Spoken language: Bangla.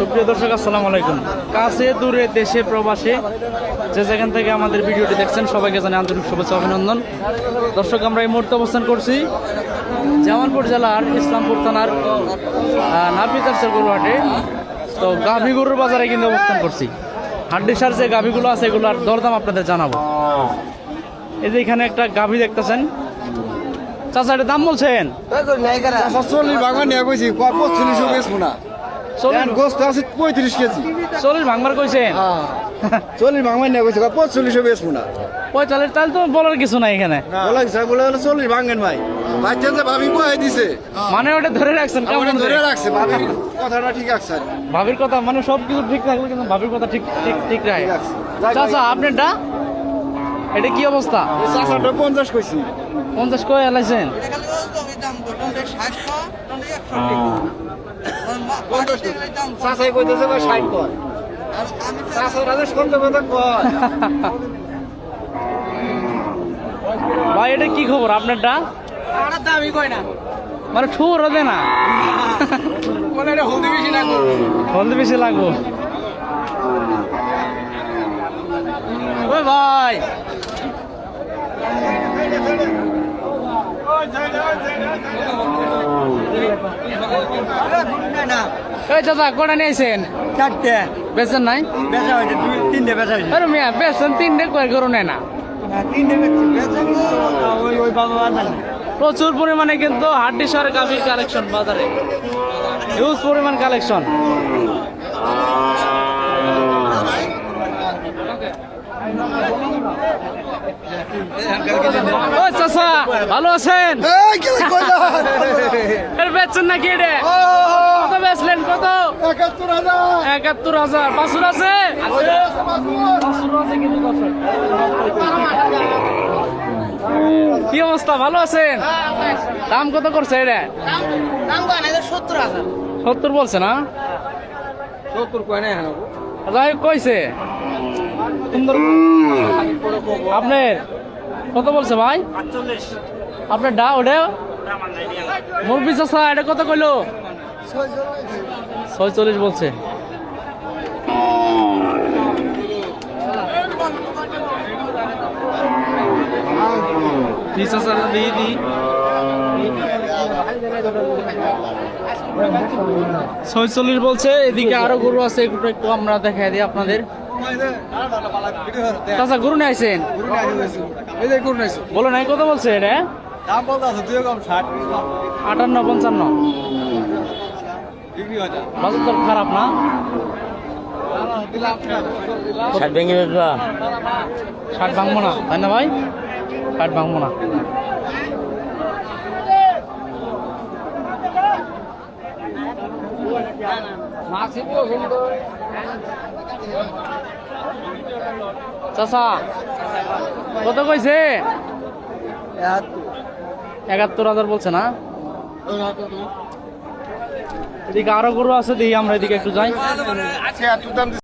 সুপ্রিয় দর্শক আসসালামু আলাইকুম। কাছে দূরে দেশে প্রবাসে যে যেখান থেকে আমাদের ভিডিওটি দেখছেন সবাইকে জানাই আন্তরিক শুভেচ্ছা অভিনন্দন। দর্শক আমরা এই মুহূর্তে অবস্থান করছি জামালপুর জেলার ইসলামপুর থানার নাপিতারসের গরুহাটে। তো গাভী গরুর বাজারে কিন্তু অবস্থান করছি। হাড্ডিসার যে গাভীগুলো আছে এগুলোর দরদাম আপনাদের জানাব। এই যে এখানে একটা গাভী দেখতেছেন। চাচা এটা দাম বলছেন? চল্লিশ বাগান নিয়ে কইছি পঁচল্লিশ না। চল্লিশ গোস্ত আছে পঁয়ত্রিশ কেজি। চল্লিশ ভাঙবার কইছেন? চল্লিশ বাগান নিয়ে কইছি পঁচল্লিশ বেচবো না। পঁয়তাল্লিশ তাহলে তো বলার কিছু নাই এখানে। বলে স্যার বলে হলো চল্লিশ ভাঙেন ভাই। বাচ্চা যে ভাবি দিছে। মানে ওটা ধরে রাখছেন কেমন ধরে রাখছে ভাবি। কথাটা ঠিক আছে। ভাবির কথা মানে সব কিছু ঠিক থাকলে কিন্তু ভাবির কথা ঠিক ঠিক ঠিক রাখে চাচা আপনারটা এটা কি অবস্থা? পঞ্চাশ কইছি। পঞ্চাশ কয়ে এলাইছেন? চাষাই কইতেছে ভাই ষাট কর এটা কি খবর আপনারটা দামি কয় না। মানে ঠুর হবে না? মানে এটা হলদি বেশি না হলদি বেশি লাগবো। ওই ভাই। ওই দাদা কটা নিয়েছেন চারটে। বেচেন নাই? বেচা হয়েছে তিনটে বেচা হয়েছে। আরে মিয়া বেচেন তিনটে কয় গরু নেয় না। বাজার প্রচুর পরিমাণে কিন্তু হাড্ডি সার গাভীর কালেকশন বাজারে। হিউজ পরিমাণ কালেকশন ও চাচা ভালো আছেন? কি বেচছেন নাকি এটা কত বেচলেন কত? একাত্তর হাজার। একাত্তর হাজার। বাসুর আছে। কি অবস্থা? ভালো আছেন? দাম কত করছে এটা সত্তর হাজার সত্তর বলছে না? সত্তর কয় না যাই হোক কইছে। আপনার কত বলছে ভাই? আপনার ডা ওটা মুরবি চাষা এটা কত কইলো? ছয়চল্লিশ বলছে। দি ছয়চল্লিশ বলছে এদিকে আরও গরু আছে একটু একটু আমরা দেখাই দিই আপনাদের। চাচা গরু নিয়ে আসেন এই যে বলো নাই কত বলছে এটা দাম বলতে আছে দুই কম ষাট আটান্ন পঞ্চান্ন। হয় বাজার তো খারাপ না? ষাট ভেঙে বেচবা ষাট ভাঙবো না তাই না ভাই? ষাট ভাঙবো না। চাচা, কত কইছে? একাত্তর হাজার বলছে না? এদিকে আরও গরু আছে দিই আমরা এদিকে একটু যাই।